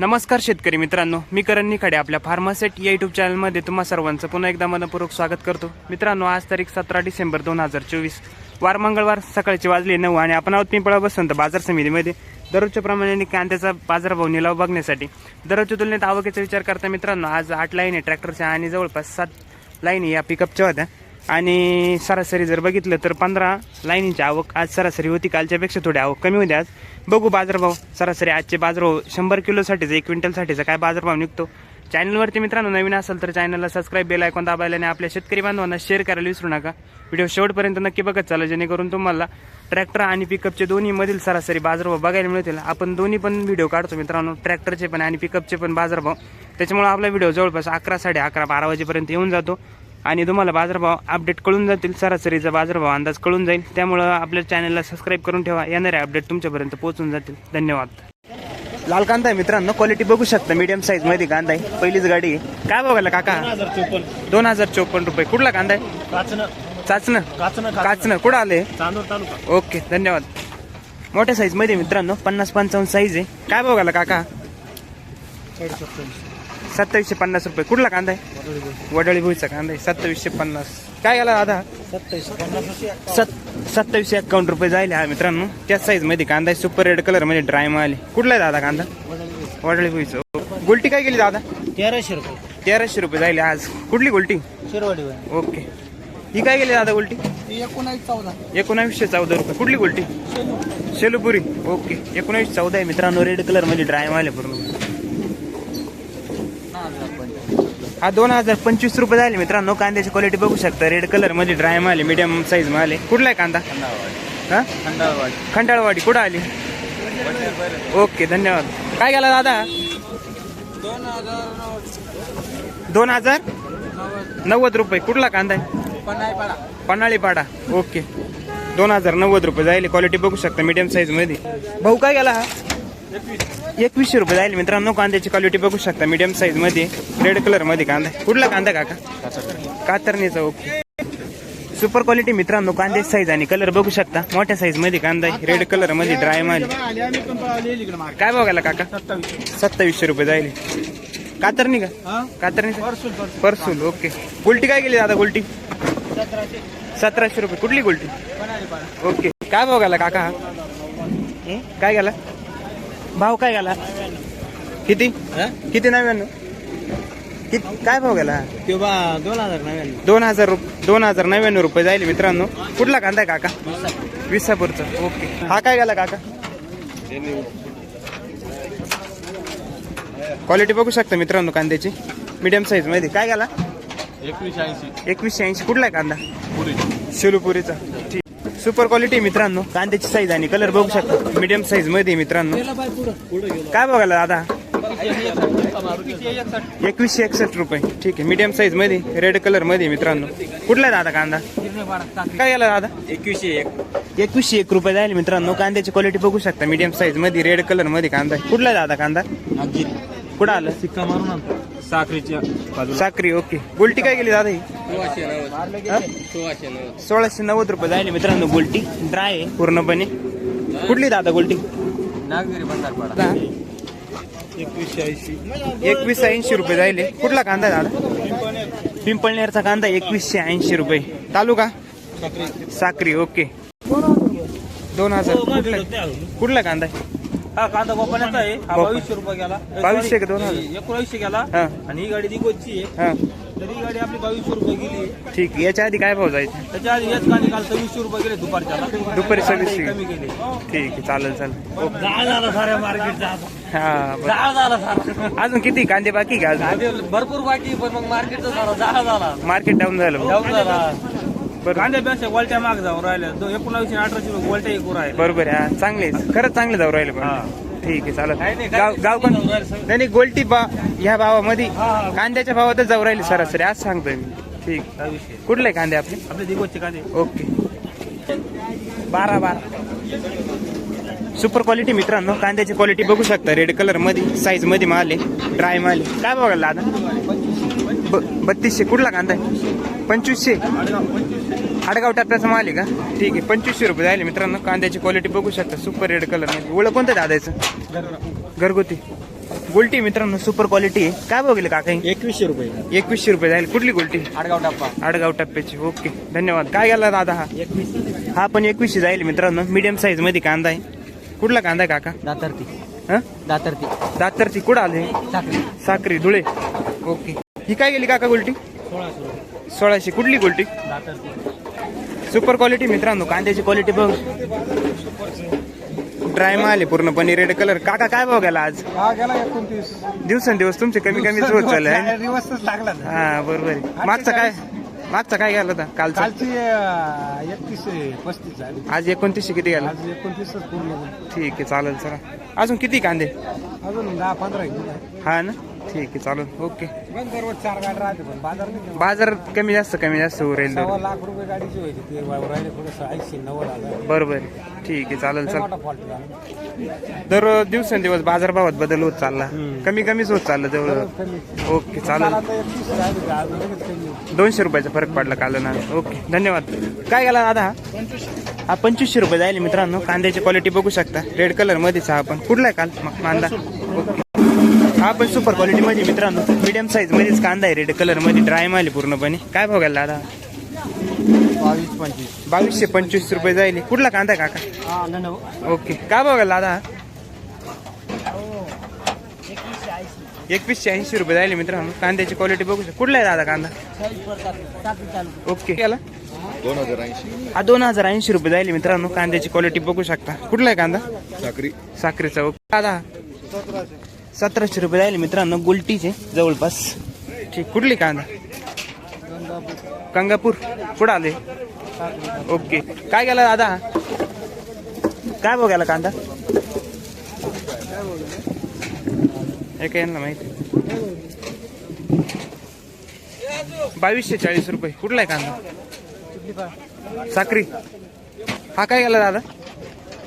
नमस्कार शेतकरी मित्रांनो मी करण निखाडे आपल्या फार्मासेट या युट्यूब चॅनलमध्ये तुम्हा सर्वांचं पुन्हा एकदा मनपूर्वक स्वागत करतो. मित्रांनो आज तारीख सतरा डिसेंबर दोन हजार चोवीस. वार मंगळवार सकाळची वाजली नऊ आणि आपण आहोत पिंपळा बसंत बाजार समितीमध्ये. दररोजच्या प्रमाणे कांद्याचा बाजारभाव निलाव बघण्यासाठी. दररोजच्या तुलनेत आवकेचा विचार करता मित्रांनो आज आठ लाईन आहे ट्रॅक्टरच्या आणि जवळपास सात लाईनी या पिकअपच्या होत्या. आणि सरासरी जर बघितलं तर पंधरा लाईनीची आवक आज सरासरी होती. कालच्यापेक्षा थोडी आवक कमी होती आज. बघू बाजारभाव. सरासरी आजचे बाजारभाव शंभर किलोसाठीचा एक क्विंटलसाठीचा काय बाजारभाव निघतो? चॅनलवरती मित्रांनो नवीन असेल तर चॅनलला सबस्क्राईब बेल ऐकून दाबायला आणि आपल्या शेतकरी बांधवांना शेअर करायला विसरू नका. व्हिडिओ शेवटपर्यंत नक्की बघत चाला जेणेकरून तुम्हाला ट्रॅक्टर आणि पिकअपचे दोन्हीमधील सरासरी बाजारभाव बघायला मिळतील. आपण दोन्ही पण व्हिडिओ काढतो मित्रांनो ट्रॅक्टरचे पण आणि पिकअपचे पण बाजारभाव. त्याच्यामुळे आपला व्हिडिओ जवळपास अकरा साडे अकरा बारा वाजेपर्यंत येऊन जातो. आणि तुम्हाला बाजारभाव अपडेट कळून जातील सरासरीचा बाजारभाव अंदाज कळून जाईल. त्यामुळं आपल्या चॅनलला सबस्क्राईब करून ठेवा. येणारे अपडेट तुमच्यापर्यंत पोहोचून जातील. धन्यवाद. लाल कांदा आहे मित्रांनो क्वालिटी बघू शकता. मीडियम साईजमध्ये कांदा आहे. पहिलीच गाडी आहे. काय बघायला काका? हजार चोपन्न दोन हजार चोपन्न रुपये. कुठला कांदा आहे? चाचणं. काचणं कुठं आले? ओके धन्यवाद. मोठ्या साईजमध्ये मित्रांनो पन्नास पंचावन्न साईज आहे. काय बघायला काका? सत्तावीसशे पन्नास रुपये. कुठला कांदा आहे? वडळी भुईचा कांदा आहे. सत्तावीसशे पन्नास. काय गेला दादा? सत सत्तावीसशे एक्कावन्न रुपये जायले हा मित्रांनो. त्याच साईजमध्ये कांदा आहे. सुपर रेड कलरमध्ये ड्राय माल कुठला आहे दादा कांदा? वडळी भुईचं गुलटी काय गेली दादा? तेराशे रुपये. तेराशे रुपये जायले आज. कुठली गुलटी? शिरवाडी ओके. ही काय गेली दादा गुलटी? एकोणावीस चौदा. एकोणावीसशे चौदा रुपये. कुठली गुलटी? शेलूपुरी. ओके. एकोणावीस चौदा आहे मित्रांनो. रेड कलरमध्ये ड्राय माल आहे पूर्ण. हा दोन हजार पंचवीस रुपये झाले मित्रांनो. कांद्याची क्वालिटी बघू शकता. रेड कलरमध्ये ड्राय माल मीडियम साईज माल कुठला आहे कांदा? हा? खंडाळवाडी. कुठं आली? ओके धन्यवाद. काय गेला दादा? दोन हजार दोन हजार नव्वद. रुपये. कुठला कांदा आहे? पन्हाळपाडा. पन्हाळीपाडा. ओके. दोन हजार नव्वद रुपये जाईल क्वालिटी बघू शकता मीडियम साईजमध्ये. भाऊ काय गेला हा? एकवीसशे रुपये जाईल. मित्रांनो कांद्याची क्वालिटी बघू शकता. मीडियम साईजमध्ये रेड कलरमध्ये कांदा. कुठला कांदा काका? कातरणीचा ओके सुपर क्वालिटी मित्रांनो कांद्याची साईज आणि कलर बघू शकता. मोठ्या साईजमध्ये कांदा आहे रेड कलरमध्ये ड्राय माल. काय बघायला काका? सत्तावीस सत्तावीसशे रुपये जाईल. कातरणी का? कातरणीचा परसूल ओके गुलटी काय गेली दादा गुलटी? सतराशे. रुपये. कुठली गुलटी? ओके काय गेला काका? काय गेला? भाव काय गेला? किती? किती नव्याण्णव? किती काय भाव गेला? दोन हजार नव्याण्णव. दोन हजार रुपये दोन हजार नव्याण्णव रुपये जाईल मित्रांनो. कुठला कांदा आहे काका? विसापूरचा. ओके. हा काय गेला काका? क्वालिटी बघू शकता मित्रांनो कांद्याची. मीडियम साईजमध्ये. काय गेला? एकवीस ऐंशी. एकवीसशे ऐंशी. कुठला आहे कांदा? पुरी. शेलूपुरीचा सुपर क्वालिटी मित्रांनो. कांद्याची साईज आणि कलर बघू शकता. मीडियम साईजमध्ये मित्रांनो. काय बघायला दादा? एकवीसशे एकसष्ट रुपये. ठीक आहे. मीडियम साईजमध्ये रेड कलरमध्ये मित्रांनो. कुठला दादा कांदा? काय गेला दादा? एकवीसशे एक. एकवीसशे एक रुपये जाईल मित्रांनो. कांद्याची क्वालिटी बघू शकता. मीडियम साईजमध्ये रेड कलरमध्ये कांदा कुठला दादा कांदा? कुठं आलं? सिक्का मारून साखरेच्या साक्री ओके गोल्टी काय गेली दादा हा? सोळाशे नव्वद. रुपये जाईल मित्रांनो गोल्टी. ड्राय आहे पूर्णपणे. कुठली दादा गोल्टी? नागगिरी बंधारपाडा एकवीसशे ऐंशी रुपये जायले. कुठला कांदा आहे दादा? पिंपळनेरचा कांदा एकवीसशे ऐंशी रुपये. तालुका? साक्री ओके. दोन हजार. कुठला? कुठला कांदा आहे? हा कांदा गोपाण्याचा आहे. हा गोपा- बावीसशे रुपये गेला. बावीसशे का दोन हजार? गेला. हा. आणि ही गाडी दिगोची आहे. हा. तर ही गाडी आपली बावीसशे रुपये गेली ठीक याच्या आधी काय भाव जायचे? त्याच्या आधी हेच गाडी काल सव्वीसशे रुपये गेले दुपारच्या. दुपारी सव्वीसशे. कमी गेले ठीक आहे. चालेल चालेल. जाळ झाला साऱ्या मार्केटचा हा बरं. जाळ झाला सारा अजून किती? कांदे बाकी का अजून? भरपूर बाकी पण मग मार्केटचा सारा जाळ झाला मार्केट डाऊन झालं. डाऊन झाला. बरं. कांद्यापेक्षा गोलट्या माग जाऊन राहिल्या. दो- एकोणावीसशे आणि अठराशे रुपये गोलट्या बरोबर आहे. हा, चांगले. खरंच चांगले जाऊ राहिले हा. पण ठीक आहे काही नाही, गाव गाव पण नाही जाऊ राहिलं. नाही नाही, गोल्टी बा ह्या भावामध्ये. हा, हा. कांद्याच्या भावातच जाऊ राहिले सरासरी. आज सांगतोय मी. ठीक. हा विषय कुठले कांदे आपले? आपले दिगोचे कांदे. ओके. बारा बारा. सुपर क्वालिटी मित्रांनो. कांद्याची क्वालिटी बघू शकता. रेड कलरमध्ये साईजमध्ये माल आहे. ड्राय माल आहे. काय बघायला दादा? ब बत्तीसशे. कुठला कांदा आहे? पंचवीसशे. आडगाव टप्प्याचा माल आहे का? ठीक आहे पंचवीसशे रुपये झाले मित्रांनो. कांद्याची क्वालिटी बघू शकता. सुपर रेड कलर ओळख कोणतं दादायचं घरगुती. गोल्टी मित्रांनो सुपर क्वालिटी आहे. काय बघले काका? एकवीसशे रुपये. एकवीसशे रुपये जाईल कुठली गोल्टी? आडगाव टप्पा. आडगाव टप्प्याची. ओके. धन्यवाद. काय गेला दादा हा? एकवीस हा पण एकवीसशे जाईल मित्रांनो. मीडियम साईजमध्ये कांदा आहे. कुठला कांदा आहे काका? दातरती. हा? दातरती. दातरची कुठं आले? साखरी. साक्री धुळे. ओके. ही काय गेली काका गोल्टी? सोळाशे सोळाशे. कुठली गोल्टी? दातरती. सुपर क्वालिटी मित्रांनो कांद्याची क्वालिटी बघ. ड्राय माल आहे पूर्णपणे रेड कलर काका काय भाव गेला आज? हा गेला एकोणतीस. दिवसेंदिवस तुमचे कमी कमीच होत चालले आहे. ना? दिवसच लागला हा बरोबर आहे. मागचा काय मागचा काय गेला होता कालचा? कालची एकतीस पस्तीस झाली आज एकोणतीसशे किती गेला? आज एकोणतीसच पूर्ण ठीक आहे चालेल चला. अजून किती कांदे? अजून दहा पंधरा घेऊन हा ना? ठीक आहे चालेल. ओके. दररोज चार गाडी राहते पण बाजार नाही बाजार कमी जास्त कमी जास्त उरेल सव्वा लाख रुपये गाडीची व्हायची ते राहिले थोडंसं ऐंशी नव्वद हजार. बरोबर. ठीक आहे चालेल चल मोठा फॉल्ट झाला दर दिवसेंदिवस बाजारभावात बदल होत चालला. कमी कमीच होत चाललं जवळ ओके चालेल. दोनशे रुपयाचा फरक पडला काल ना. ओके धन्यवाद. काय गेला दादा? हा? हा पंचवीसशे रुपये जाईल मित्रांनो. कांद्याची क्वालिटी बघू शकता. रेड कलर मध्येच हा आपण. कुठला आहे काल? म- कांदा ओके. हा पण सुपर क्वालिटी मध्ये मित्रांनो मीडियम साईज मध्येच कांदा आहे रेड कलरमध्ये ड्राय माल पूर्णपणे. काय भाव गेला दादा? बावीस पंचवीस. बावीसशे पंचवीस रुपये जाईल. कुठला कांदा आहे काका? हा ओके. काय भाव गेला दादा? एकवीसशे ऐंशी रुपये जाईल मित्रांनो. कांद्याची क्वालिटी बघू शकता. कुठला आहे दादा कांदा? ओके. केला दोन हजार ऐंशी. हा दोन हजार ऐंशी रुपये जाईल मित्रांनो. कांद्याची क्वालिटी बघू शकता. कुठला आहे कांदा? साखरी. साखरेचा. ओके. दादा? सतराशे रुपये राहिले मित्रांनो गुलटीचे जवळपास. ठीक कुठली कांदा? गंगापूर. कुठं आले? ओके. काय गेला दादा? काय बघायला कांदा? हे काय यांना माहिती? बावीसशे चाळीस रुपये. कुठला आहे कांदा? साखरी. हा काय गेला दादा?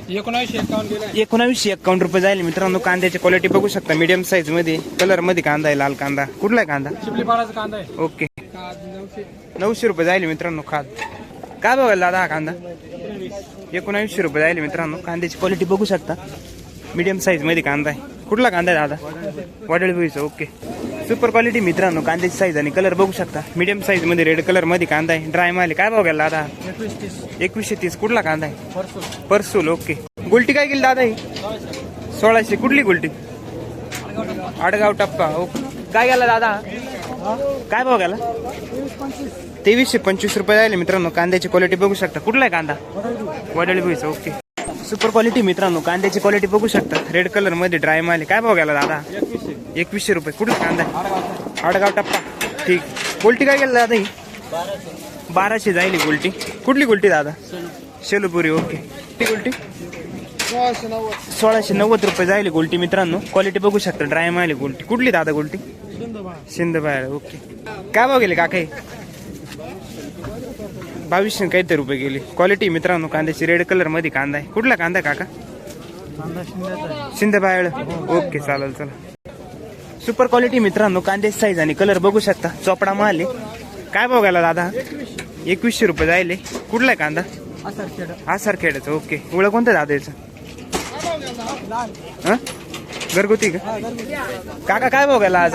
एकोणऐंशी एकावन्न गेला एकोणावीसशे एकावन्न रुपये जाईल मित्रांनो कांद्याची क्वालिटी बघू शकता. मीडियम साईजमध्ये कलरमध्ये कांदा आहे लाल कांदा. कुठला आहे कांदा? चिपली पाडाचा कांदा आहे. ओके. नऊशे. नऊशे रुपये जाईल मित्रांनो खाद. काय बघायला दादा हा कांदा? एकोणावीसशे रुपये जाईल मित्रांनो कांद्याची क्वालिटी बघू शकता. मीडियम साईजमध्ये कांदा आहे. कुठला कांदा आहे दादा? वडळ भुईचा ओके. सुपर क्वालिटी मित्रांनो कांद्याची साईज आणि कलर बघू शकता. मीडियम साईजमध्ये रेड कलरमध्ये कांदा आहे. ड्राय माल काय भाव गेला दादा? एकवीसशे तीस. कुठला कांदा आहे? परसूल ओके गुलटी काय केली दादा ही? सोळाशे. कुठली गुलटी? आडगाव टप्पा ओके काय गेला दादा? काय भाव गेला? तेवीसशे पंचवीस रुपये झाले मित्रांनो. कांद्याची क्वालिटी बघू शकता. कुठला आहे कांदा? वडळी भुईचा ओके सुपर क्वालिटी मित्रांनो कांद्याची क्वालिटी बघू शकता. रेड कलरमध्ये ड्राय माल. काय भाव गेला दादा? एकवीसशे. रुपये. कुठला कांदा आडगाव टप्पा. ठीक. गोल्टी काय गेला दादा ही? बाराशे. जाईल गोल्टी कुठली गोल्टी दादा? शेलुपुरी ओके ती गोल्टी सोळाशे नव्वद. रुपये जाईल गोल्टी मित्रांनो. क्वालिटी बघू शकता. ड्राय माल गोल्टी कुठली दादा गोल्टी शिंदबाळ ओके काय भाव गेले काका? बावीसशे काहीतरी रुपये गेले. क्वालिटी मित्रांनो कांद्याची रेड कलरमध्ये कांदा आहे. कुठला कांदा आहे काका? शिंद्याचा शिंदेबाळ ओके चालेल चला सुपर क्वालिटी मित्रांनो कांद्याची साईज आणि कलर बघू शकता. चोपडा माल आहे. काय गेला दादा? एकवीसशे रुपये जायले. कुठला आहे कांदा? असं खेळ हा सर खेळायचं ओके ओळख कोणतं दादा याचं? हं? घरगुती का? काका काय गेला आज?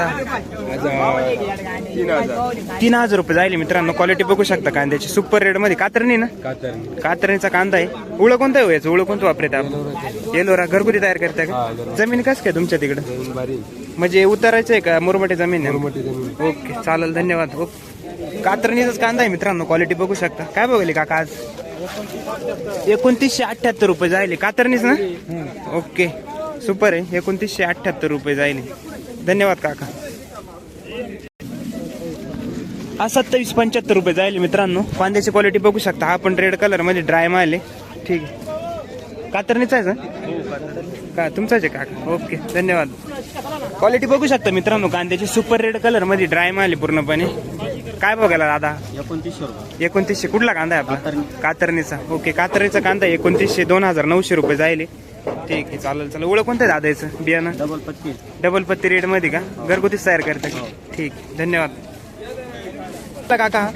तीन हजार तीन हजार रुपये जाईल मित्रांनो. क्वालिटी बघू शकता कांद्याची. सुपर रेडमध्ये कातरणी ना? कातर कातरणीचा कांदा आहे. उळं कोणतं आहे हो याचं? उळं कोणतं वापरत आपण? येलोरा. घरगुती तयार करता का? जमीन कस काय तुमच्या तिकडं? म्हणजे उतारायचं आहे का? मुरमाटी जमीन आहे? ओके चालेल. धन्यवाद. ओके. कातरणीचाच कांदा आहे मित्रांनो. क्वालिटी बघू शकता. काय बघले काका आज? एकोणतीसशे अठ्ठ्याहत्तर रुपये जायले. कातरणीच ना? ओके. सुपर आहे. एकोणतीसशे अठ्ठ्याहत्तर रुपये जायले धन्यवाद काका. हा सत्तावीस पंच्याहत्तर रुपये जायले मित्रांनो. कांद्याची क्वालिटी बघू शकता. हा पण रेड कलरमध्ये ड्राय माल आहे. ठीक आहे. कातरणीचा आहे का? तुमचाच आहे काका. ओके धन्यवाद. क्वालिटी बघू शकता मित्रांनो. कांद्याची सुपर रेड कलरमध्ये ड्राय माल आहे पूर्णपणे. काय बघायला दादा? एकोणतीसशे एकोणतीसशे. कुठला कांदा आहे आपला? कातरणीचा. ओके कातरणीचा कांदा एकोणतीसशे दोन हजार नऊशे रुपये जाईल. ठीक आहे चालेल चालेल. ओळख कोणतं आहे दादा याचं बियाणं? डबल पत्तीस डबल पत्ती रेडमध्ये का घरगुतीच तयार करता. का? ठीक आहे, धन्यवाद. आता काका.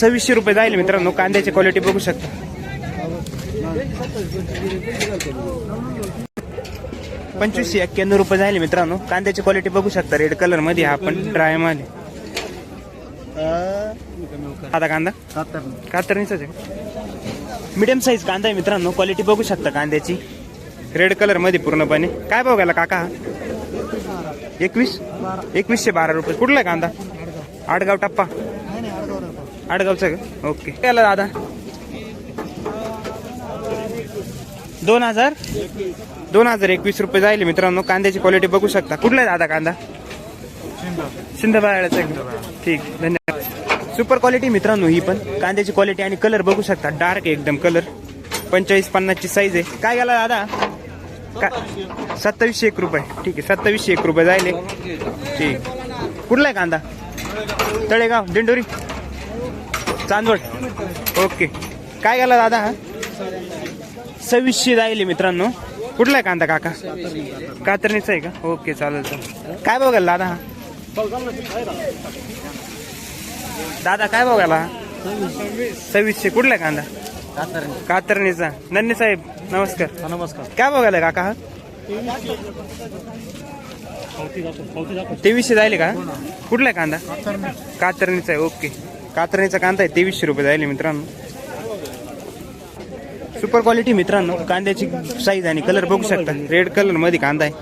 सव्वीसशे रुपये जाईल मित्रांनो कांद्याची क्वालिटी बघू शकता. पंचवीसशे एक्क्याण्णव रुपये झाले मित्रांनो कांद्याची क्वालिटी बघू शकता. रेड कलरमध्ये हा पण ड्राय माल. आता कांदा? कातरणीचाच आहे मिडियम साईज कांदा आहे मित्रांनो. क्वालिटी बघू शकता कांद्याची. रेड कलरमध्ये पूर्णपणे. काय भाव गेला काका? हा? एकवीस? एकवीसशे बारा रुपये. कुठला आहे कांदा? आडगाव टप्पा. आडगावचा का? ओके त्याला दादा? दोन हजार? दोन हजार एकवीस रुपये जाईल मित्रांनो. कांद्याची क्वालिटी बघू शकता. कुठला आहे दादा कांदा? सिंधबाळ्याचा ठीक. धन्यवाद. सुपर क्वालिटी मित्रांनो ही पण. कांद्याची क्वालिटी आणि कलर बघू शकता. डार्क एकदम कलर पंचेचाळीस पन्नासची साईज आहे. काय गेला दादा? का सत्तावीसशे एक रुपये. ठीक आहे सत्तावीसशे एक रुपये जायले. ठीक. कुठला आहे कांदा? तळेगाव दिंडोरी? चांदवड. ओके. काय गेला दादा? हा सव्वीसशे जायले मित्रांनो. कुठला आहे कांदा काका? कातरणीचा आहे का? ओके चालेल चालेल. काय बघाल दादा? हा दादा काय बघायला हा सव्वीसशे. कुठला कांदा? कातरणीचा. नन्ने साहेब नमस्कार. नमस्कार. काय बघायला काका हा? तेवीसशे जायले का? कुठला आहे कांदा कातरणीचा आहे ओके. कातरणीचा कांदा आहे तेवीसशे रुपये जायले मित्रांनो. सुपर क्वालिटी मित्रांनो कांद्याची साईज आणि कलर बघू शकता. रेड कलरमध्ये कांदा आहे.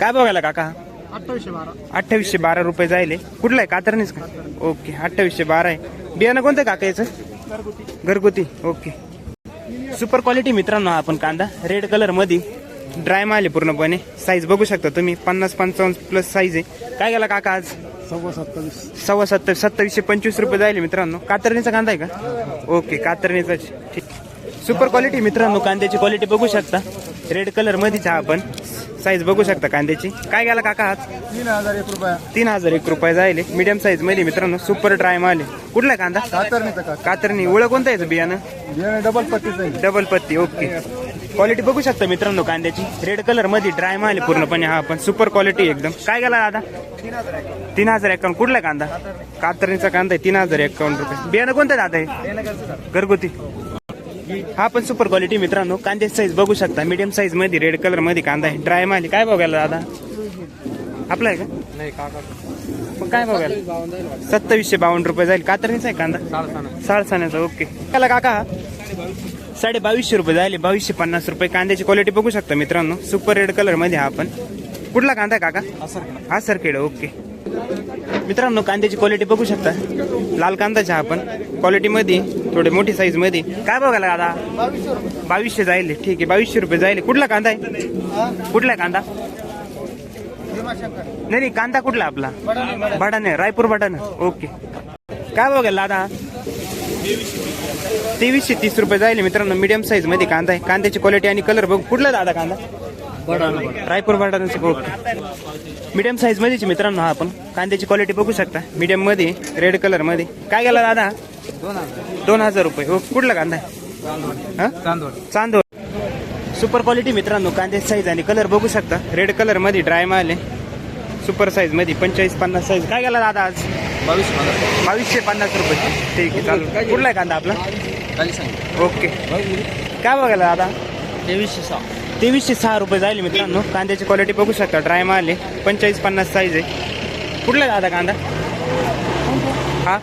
काय बघायला काका हा? अठ्ठावीसशे बारा. रुपये जायले. कुठला आहे? कातरणीच का? ओके अठ्ठावीसशे बारा आहे. बियाणं कोणतं काका याचं? घरगुती. ओके. सुपर क्वालिटी मित्रांनो हा आपण कांदा. रेड कलरमध्ये ड्राय माल आहे पूर्णपणे. साईज बघू शकता तुम्ही. पन्नास पंचावन्न प्लस साईज आहे. काय गेला काका आज? सव्वा सत्तावीस. सव्वा सत्तर सत्तावीसशे पंचवीस रुपये जायले मित्रांनो. कातरणीचा कांदा आहे का? ओके कातरणीचा ठीक. सुपर क्वालिटी मित्रांनो कांद्याची क्वालिटी बघू शकता. रेड कलर मध्येच हा आपण. साईज बघू शकता कांद्याची. काय गेला काका आज? तीन हजार एक रुपया. तीन हजार एक रुपये जायले. मीडियम साईजमध्ये मित्रांनो सुपर ड्राय माल आहे. कुठला कांदा? कातरणीचं का कातरणी. ओळख कोणतं याचं बियाणं? बियाणे डबल पट्टीचं आहे. डबल पत्ती ओके क्वालिटी बघू शकता मित्रांनो कांद्याची. रेड कलरमध्ये ड्राय माल आहे पूर्णपणे हा पण सुपर क्वालिटी एकदम. काय गेला दादा? तीन हजार एकावन्न. कुठला कांदा? कातरणीचा कांदा आहे तीन हजार एकावन्न रुपये. बियाणं कोणतं दादा आहे घरगुती. हा पण सुपर क्वालिटी मित्रांनो. कांद्याची साईज बघू शकता. मीडियम साईजमध्ये रेड कलरमध्ये कांदा आहे. ड्राय माल आहे. काय बघायला दादा? आपला आहे का? नाही काका. मग काय बघायला सत्तावीसशे बावन्न रुपये जाईल. कातरणीचा आहे कांदा? साडसाण्याचा ओके. त्याला काका. साडे बावीसशे रुपये झाले बावीसशे पन्नास रुपये. कांद्याची क्वालिटी बघू शकता मित्रांनो. सुपर रेड कलरमध्ये हा आपण कुठला कांदा आहे काका? हा सरखेड ओके. मित्रांनो कांद्याची क्वालिटी बघू शकता. लाल कांदाच्या आपण क्वालिटी मध्ये थोडे मोठी साईजमध्ये. काय बघायला दादा? बावीसशे जायले. ठीक आहे बावीसशे रुपये जायले. कुठला कांदा आहे? कुठला आहे कांदा? नाही नाही कांदा कुठला आपला? बटाणे रायपूर बटाणे ओके. काय बघायला दादा? तेवीसशे तीस रुपये जाईल मित्रांनो. मीडियम साईजमध्ये कांदा आहे. कांद्याची क्वालिटी आणि कलर बघ. कुठला दादा कांदा? रायपूर बटाण्याचं ओके. मीडियम साईज मध्येच मित्रांनो हा आपण. कांद्याची क्वालिटी बघू शकता. मीडियममध्ये रेड कलरमध्ये. काय गेला दादा? दोन हजार रुपये. हो कुठला कांदा आहे? हा? चांदवड. चांदोड सुपर क्वालिटी मित्रांनो कांद्याची साईज आणि कलर बघू शकता. रेड कलरमध्ये ड्राय माल आहे. सुपर साईजमध्ये पंचेचाळीस पन्नास साईज काय गेला दादा आज? बावीस बावीसशे पन्नास रुपये. ठीक आहे चालू कुठला आहे कांदा आपला? ओके. काय बघायला दादा? तेवीसशे सहा. तेवीसशे सहा रुपये जाईल मित्रांनो. कांद्याची क्वालिटी बघू शकता. ड्राय माल आहे. पंचेचाळीस पन्नास साईज आहे. कुठला आहे दादा कांदा? हा?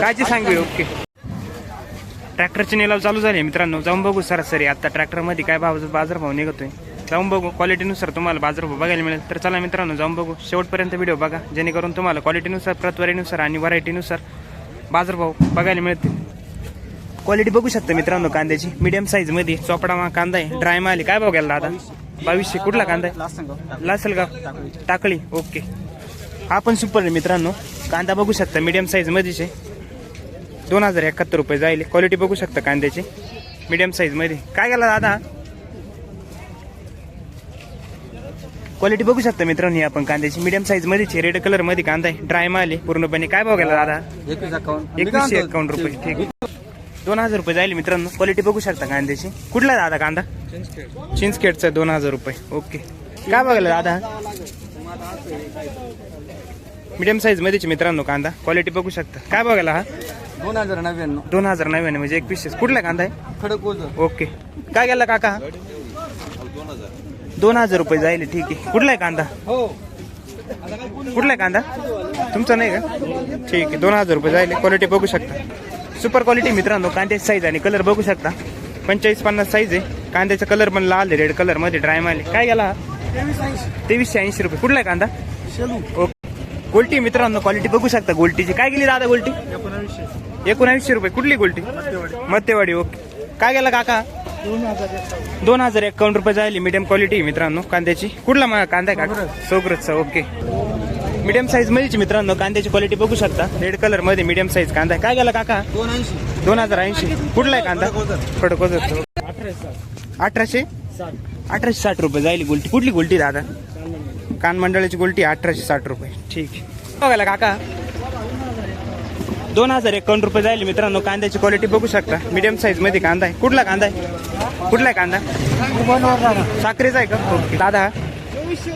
कायची सांगू ओके. ट्रॅक्टरचे निलाव चालू झाले मित्रांनो. जाऊन बघू सरासरी. आता ट्रॅक्टरमध्ये काय भाव बाजारभाव निघतोय. जाऊन बघू. क्वालिटीनुसार तुम्हाला बाजारभाव बघायला मिळेल. तर चला मित्रांनो जाऊन बघू. शेवटपर्यंत व्हिडिओ बघा. जेणेकरून तुम्हाला क्वालिटीनुसार प्रतवारीनुसार आणि व्हरायटीनुसार बाजारभाव बघायला मिळतील. क्वालिटी बघू शकता मित्रांनो कांद्याची. मीडियम साईजमध्ये चोपडा मा कांदा आहे. ड्राय माल काय बघायला दादा? बावीसशे. कुठला कांदा आहे? लासलगाव. टाकळी. ओके. हा पण सुपर आहे मित्रांनो. कांदा बघू शकता. मीडियम साईज मध्येच आहे. दोन हजार एकाहत्तर रुपये जाईल. क्वालिटी बघू शकता कांद्याची. मीडियम साईजमध्ये. काय गेला दादा? क्वालिटी बघू शकता मित्रांनो ही आपण कांद्याची. मीडियम साईज मध्येच रेड कलरमध्ये कांदा आहे. ड्राय माल आहे. पूर्णपणे. काय बघायला दादा? एकवीस एकावन्न रुपये. ठीक. दोन हजार रुपये जाईल मित्रांनो. क्वालिटी बघू शकता कांद्याची. कुठला दादा कांदा? चिंचखेडचा दोन हजार रुपये. ओके काय बघायला दादा? मीडियम साईज मध्येच मित्रांनो कांदा. क्वालिटी बघू शकता. काय बघायला हा? दोन हजार नव्याण्णव. दोन हजार नव्याण्णव म्हणजे एकवीसशे. कुठला कांदा आहे? खडक ओके काय गेला काका? दोन हजार रुपये जाईल ठीक आहे. कुठला आहे कांदा? हो. कुठला आहे कांदा? तुमचा नाही का? ठीक आहे. दोन हजार रुपये जाईल क्वालिटी बघू शकता. सुपर क्वालिटी मित्रांनो कांद्याची साईज आणि कलर बघू शकता. पंचेचाळीस पन्नास साईज आहे. कांद्याचा कलर पण लाल आहे रेड कलरमध्ये ड्राय माल. काय गेला? तेवीसशे ऐंशी रुपये. कुठला आहे कांदा? ओके गोल्टी मित्रांनो क्वालिटी बघू शकता गोल्टीची. काय गेली दादा गोल्टी? एकोणावीसशे रुपये. कुठली गोल्टी? मत्तेवाडी. ओके काय गेला काका? दोन हजार एकावन्न. रुपये जायली मीडियम क्वालिटी मित्रांनो कांद्याची. कुठला कांदा आहे काका? सोग्रतचा ओके मीडियम साईज मध्येची मित्रांनो कांद्याची क्वालिटी बघू शकता. रेड कलरमध्ये मीडियम साईज कांदा आहे. काय गेला काका? दोन ऐंशी दोन हजार ऐंशी. कुठला आहे कांदा? खडकोजर अठराशे? अठराशे साठ रुपये जाईल गोल्टी. कुठली गोल्टी दादा? कान मंडळाची गोल्टी अठराशे साठ रुपये. ठीक बघायला काका? दोन हजार एकावन्न रुपये जाईल मित्रांनो कांद्याची क्वालिटी बघू शकता. मीडियम साईजमध्ये कांदा आहे. कुठला कांदा आहे? कुठला आहे कांदा? साखरेचा आहे का? दादा? चोवीसशे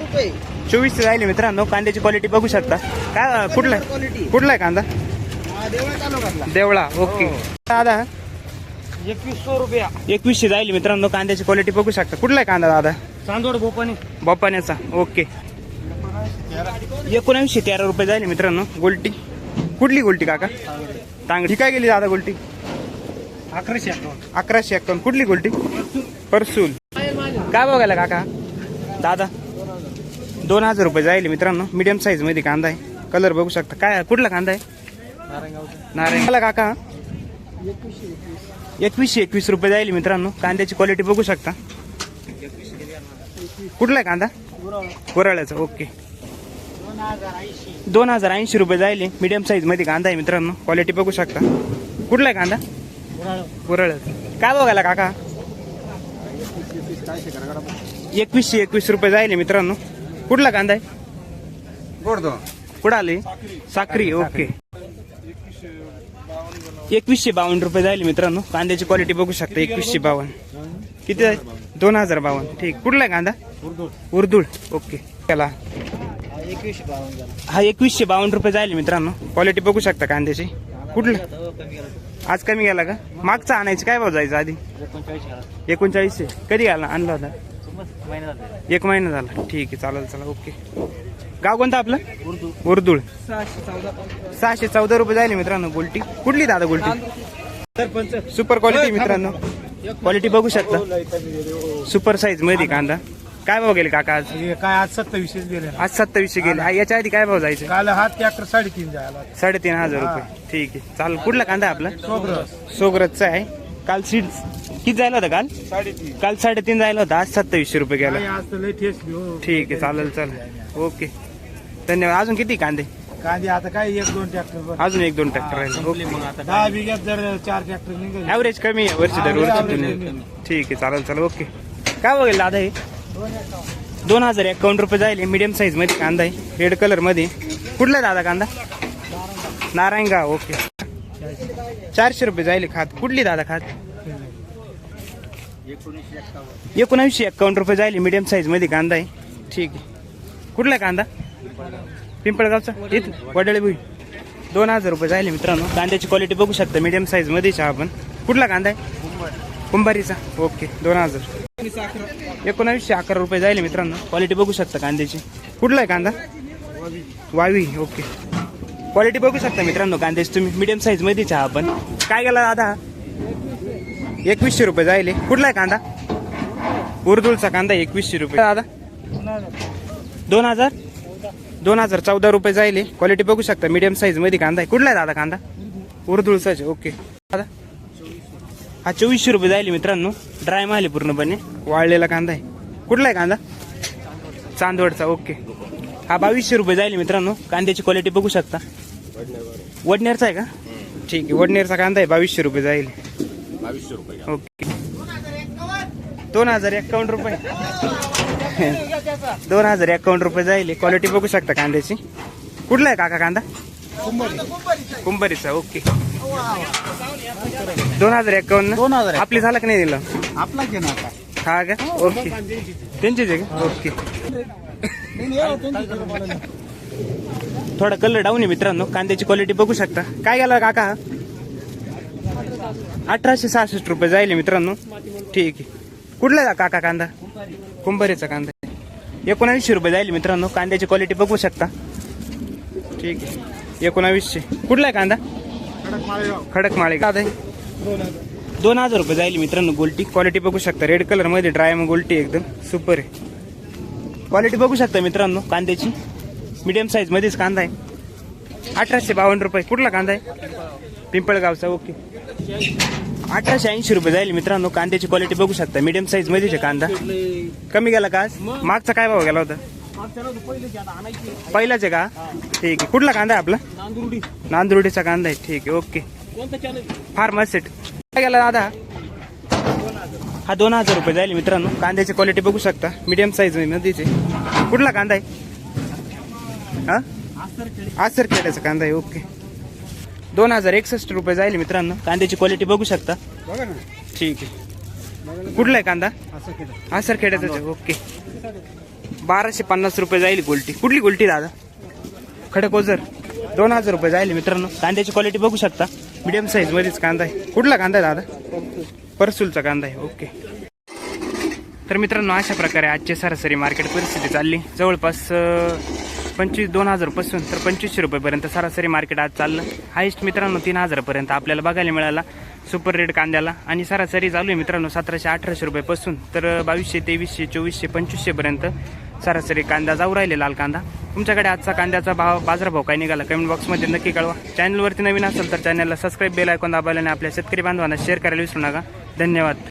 जाईल मित्रांनो कांद्याची क्वालिटी बघू शकता. काय कुठला? आहे? कुठला आहे कांदा? देवळा ओके. दादा? एकवीसशे रुपया. एकवीसशे जाईल मित्रांनो कांद्याची क्वालिटी बघू शकता. कुठला आहे कांदा दादा? चांदोड भोपाने. बापाण्याचा ओके. एकोणऐंशी तेरा रुपये जाईल मित्रांनो गोल्टी. कुठली गोल्टी काका? तांगडी काय गेली दादा गोल्टी? अकराशे अकराशे एकावन्न. कुठली गोल्टी? परसूल काय बघायला काका? दादा? दोन हजार रुपये जाईल मित्रांनो. मीडियम साईजमध्ये कांदा आहे. कलर बघू शकता. काय कुठला कांदा आहे? नारायण. काका एकवीसशे एकवीस रुपये जाईल मित्रांनो. कांद्याची क्वालिटी बघू शकता. कुठला आहे कांदा? कोराळ्याचा ओके. दोन हजार ऐंशी रुपये जाईल मीडियम साईजमध्ये कांदा आहे मित्रांनो. क्वालिटी बघू शकता. कुठला आहे कांदा? कोराळ्याचा काय बघायला काका? एकवीसशे एकवीस रुपये जाईल मित्रांनो. कुठला कांदा आहे? गोडदो कुठं आले? साखरी ओके. एकवीसशे बावन्न रुपये जाईल मित्रांनो. कांद्याची क्वालिटी बघू शकता एकवीसशे बावन्न. किती आहे? दोन हजार बावन्न. ठीक. कुठला आहे कांदा? उर्दुळ ओके. त्याला एकवीसशे बावन्न हा एकवीसशे बावन्न रुपये जाईल मित्रांनो. क्वालिटी बघू शकता कांद्याची. कुठलं? आज कमी गेला का? मागचा आणायचं. काय भाव जायचं आधी? एकोणचाळीस एकोणचाळीसशे. कधी आला? आणला होता? महिना झाला. एक महिना झाला. ठीक आहे चालेल चला ओके. गाव कोणतं आपलं? उर्दू. उर्दुळ. सहाशे चौदा सहाशे चौदा रुपये जाईल मित्रांनो गोल्टी कुठली दादा गोल्टी सरपंच. सुपर क्वालिटी मित्रांनो. क्वालिटी बघू शकता. सुपर साईजमध्ये कांदा. काय भाव गेले काका आज? काय आज सत्तावीसशेच गेले आज सत्तावीसशे गेले. आ, याच्या आधी काय भाव जायचे? काल हा ट्रॅक्टर साडेतीन जायला साडेतीन हजार रुपये. ठीक आहे. चालेल. कुठला कांदा आहे आपला? सोबरस सोगरजचा आहे. काल सीड किती जायला होता काल? साडेतीन. काल साडेतीन जायला होता. आज सत्तावीसशे रुपये गेला. घेऊ ठीक आहे चालेल चालेल. ओके. धन्यवाद. अजून किती कांदे? कांदे आता काय एक दोन ट्रॅक्टर अजून एक दोन ट्रॅक्टर राहिले. दहा बिघ्यात जर चार ट्रॅक्टर ॲव्हरेज कमी आहे वर्षी दर वर्षी. ठीक आहे चालेल चालेल. ओके. काय बघेल दादा हे? दोन हजार एकावन्न रुपये जाईल. मीडियम साईजमध्ये कांदा आहे. रेड कलरमध्ये. कुठला दादा कांदा? नारायणगाव ओके. चारशे रुपये जाईल खात. कुठली दादा खात? एकोणावीसशे एकावन्न रुपये जाईल मीडियम साईजमध्ये कांदा आहे. ठीक आहे. कुठला आहे कांदा? पिंपळगावचा. इथं वडळे भुई. दोन हजार रुपये जाईल मित्रांनो. कांद्याची क्वालिटी बघू शकता मिडियम साईज मध्येच आपण कुठला कांदा आहे? कुंभारीचा. ओके दोन हजार. एकोणावीसशे अकरा रुपये जाईल मित्रांनो. क्वालिटी बघू शकता कांद्याची. कुठला आहे कांदा? वावी. ओके. क्वालिटी बघू शकता मित्रांनो कांद्याची तुम्ही मीडियम साईज मध्येच आहे आपण काय गेला दादा? एकवीसशे रुपये जायले. कुठला आहे कांदा? उर्दूलचा कांदा एकवीसशे रुपये. दादा? दोन हजार? दोन हजार चौदा रुपये जायले. क्वालिटी बघू शकता मीडियम साईजमध्ये कांदा आहे. कुठला आहे दादा कांदा? उर्दुळचाच ओके दादा? हा चोवीसशे रुपये जायले मित्रांनो. ड्राय माल पूर्णपणे. वाळलेला कांदा आहे. कुठला आहे कांदा? चांदवडचा ओके हा बावीसशे रुपये जाईल मित्रांनो. कांद्याची क्वालिटी बघू शकता. वडनेरचा आहे का? ठीक आहे वडनेरचा कांदा आहे बावीसशे रुपये जाईल. बावीसशे रुपये ओके. दोन हजार एकावन्न रुपये. दोन हजार एकावन्न रुपये जाईल. क्वालिटी बघू शकता कांद्याची. कुठला आहे काका कांदा? कुंभारीचा ओके. दोन हजार एकावन्न. दोन हजार आपली झालं का नाही दिलं. आपला घे ना आता. हा का? ओके. त्यांचीच आहे का? ओके. थोडा कलर डाऊन आहे मित्रांनो. कांद्याची क्वालिटी बघू शकता. काय गेला काका? अठराशे सहासष्ट रुपये जाईल मित्रांनो. ठीक आहे. कुठला आहे काका कांदा? कुंभारीचा कांदा एकोणावीसशे रुपये जाईल मित्रांनो. कांद्याची क्वालिटी बघू शकता. ठीक आहे. एकोणावीसशे. कुठला आहे कांदा? खडक माळे कांदा दोन हजार रुपये जाईल मित्रांनो गोल्टी. क्वालिटी बघू शकता. रेड कलरमध्ये ड्राय मग गोल्टी एकदम. सुपर आहे. क्वालिटी बघू शकता मित्रांनो कांद्याची. मीडियम साईज मध्येच कांदा आहे. अठराशे बावन्न रुपये. कुठला कांदा आहे? पिंपळगावचा. ओके अठराशे ऐंशी रुपये जाईल मित्रांनो. कांद्याची क्वालिटी बघू शकता. मीडियम साईज मध्येच आहे कांदा. कमी गेला का मागचा काय भाव गेला होता? पहिलाच आहे का? ठीक आहे. कुठला कांदा आहे आपला? नांदुर्डी नांदुर्डीचा कांदा आहे. ठीक आहे. ओके फार मस्त सेट काय गेला दादा? हा दोन हजार रुपये जाईल मित्रांनो. कांद्याची क्वालिटी बघू शकता. मीडियम साईज मध्येच. आहे कुठला कांदा आहे? हा? आसर खेड्याचा कांदा आहे ओके. दोन हजार एकसष्ट रुपये जाईल मित्रांनो. कांद्याची क्वालिटी बघू शकता. बघा ना. ठीक आहे. कुठला आहे कांदा? आसर खेड्याचा ओके. बाराशे पन्नास रुपये जाईल गोल्टी. कुठली गोल्टी दादा? खडक ओझर दोन हजार रुपये जाईल मित्रांनो. कांद्याची क्वालिटी बघू शकता. मीडियम साईज मध्येच कांदा आहे. कुठला कांदा आहे दादा? परसूलचा कांदा आहे ओके. तर मित्रांनो अशा प्रकारे आजची सरासरी मार्केट परिस्थिती चालली. जवळपास पंचवीस दोन हजारपासून तर पंचवीसशे रुपयेपर्यंत सरासरी मार्केट आज चाललं. हायेस्ट मित्रांनो तीन हजारापर्यंत आपल्याला बघायला मिळाला. सुपर रेट कांद्याला. आणि सरासरी चालू आहे मित्रांनो सतराशे अठराशे रुपयेपासून. तर बावीसशे तेवीसशे चोवीसशे पंचवीसशेपर्यंत सरासरी कांदा जाऊ राहिले लाल कांदा. तुमच्याकडे आजचा कांद्याचा भाव बाजारभाव काय निघाला? कमेंट बॉक्समध्ये नक्की कळवा. चॅनलवरती नवीन असेल तर चॅनलला सबस्क्राईब बेल ऐकून दाबायला आणि आपल्या शेतकरी बांधवांना शेअर करायला विसरू नका. धन्यवाद.